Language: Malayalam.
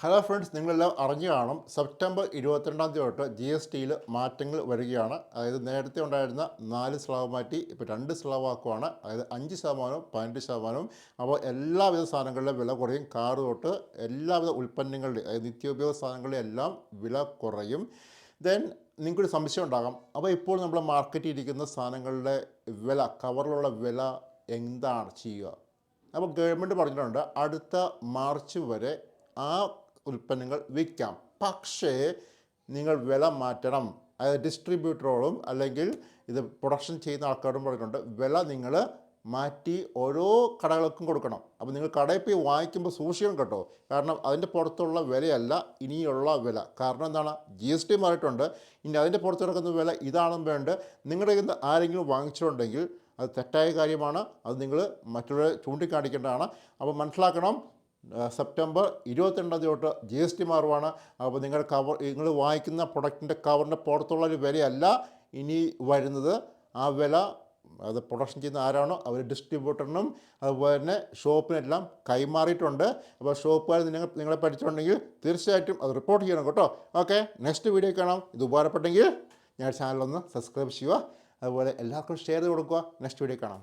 ഹലോ ഫ്രണ്ട്സ് നിങ്ങളെല്ലാം അറിഞ്ഞു കാണും. സെപ്റ്റംബർ ഇരുപത്തിരണ്ടാം തീയതി തൊട്ട് ജി എസ് ടിയിൽ മാറ്റങ്ങൾ വരികയാണ്. അതായത് നേരത്തെ ഉണ്ടായിരുന്ന നാല് സ്ലാബ് മാറ്റി ഇപ്പോൾ രണ്ട് സ്ലാബ് ആക്കുവാണ്. അതായത് അഞ്ച് ശതമാനവും പതിനെട്ട് ശതമാനവും. അപ്പോൾ എല്ലാവിധ സാധനങ്ങളുടെ വില കുറയും. കാർ തൊട്ട് എല്ലാവിധ ഉൽപ്പന്നങ്ങളുടെ അതായത് നിത്യോപയോഗ സാധനങ്ങളുടെ എല്ലാം വില കുറയും. ദെൻ നിങ്ങൾക്കൊരു സംശയം ഉണ്ടാകാം. അപ്പോൾ ഇപ്പോൾ നമ്മൾ മാർക്കറ്റിൽ ഇരിക്കുന്ന സാധനങ്ങളുടെ വില കവറിലുള്ള വില എന്താണ് ചെയ്യുക? അപ്പോൾ ഗവൺമെന്റ് പറഞ്ഞിട്ടുണ്ട് അടുത്ത മാർച്ച് വരെ ആ ഉൽപ്പന്നങ്ങൾ വിൽക്കാം. പക്ഷേ നിങ്ങൾ വില മാറ്റണം. അതായത് ഡിസ്ട്രിബ്യൂട്ടറോടും അല്ലെങ്കിൽ ഇത് പ്രൊഡക്ഷൻ ചെയ്യുന്ന ആൾക്കാരോടും പറഞ്ഞിട്ടുണ്ട് വില നിങ്ങൾ മാറ്റി ഓരോ കടകൾക്കും കൊടുക്കണം. അപ്പോൾ നിങ്ങൾ കടയിൽ പോയി വാങ്ങിക്കുമ്പോൾ സൂക്ഷിക്കണം കേട്ടോ. കാരണം അതിന്റെ പുറത്തുള്ള വിലയല്ല ഇനിയുള്ള വില. കാരണം എന്താണ്? ജി എസ് ടി മാറിയിട്ടുണ്ട്. ഇനി അതിന്റെ പുറത്ത് കിടക്കുന്ന വില ഇതാണെന്ന് വേണ്ട നിങ്ങളുടെ നിന്ന് ആരെങ്കിലും വാങ്ങിച്ചിട്ടുണ്ടെങ്കിൽ അത് തെറ്റായ കാര്യമാണ്. അത് നിങ്ങൾ മറ്റുള്ളവരെ ചൂണ്ടിക്കാണിക്കേണ്ടതാണ്. അപ്പോൾ മനസ്സിലാക്കണം സെപ്റ്റംബർ ഇരുപത്തിരണ്ടാം തീയതി തൊട്ട് ജി എസ് ടി മാറുവാണ്. അപ്പോൾ നിങ്ങൾ കവർ നിങ്ങൾ വാങ്ങിക്കുന്ന പ്രൊഡക്റ്റിന്റെ കവറിന്റെ പുറത്തുള്ള ഒരു വിലയല്ല ഇനി വരുന്നത്. ആ വില അത് പ്രൊഡക്ഷൻ ചെയ്യുന്ന ആരാണോ അവർ ഡിസ്ട്രിബ്യൂട്ടറിനും അതുപോലെ തന്നെ ഷോപ്പിനെല്ലാം കൈമാറിയിട്ടുണ്ട്. അപ്പോൾ ഷോപ്പുകാർ നിങ്ങൾ നിങ്ങളെ പഠിച്ചിട്ടുണ്ടെങ്കിൽ തീർച്ചയായിട്ടും അത് റിപ്പോർട്ട് ചെയ്യണം കേട്ടോ. ഓക്കെ നെക്സ്റ്റ് വീഡിയോ കാണാം. ഇത് ഉപകാരപ്പെട്ടെങ്കിൽ ഞങ്ങളുടെ ചാനലൊന്ന് സബ്സ്ക്രൈബ് ചെയ്യുക. അതുപോലെ എല്ലാവർക്കും ഷെയർ ചെയ്ത് കൊടുക്കുക. നെക്സ്റ്റ് വീഡിയോ കാണാം.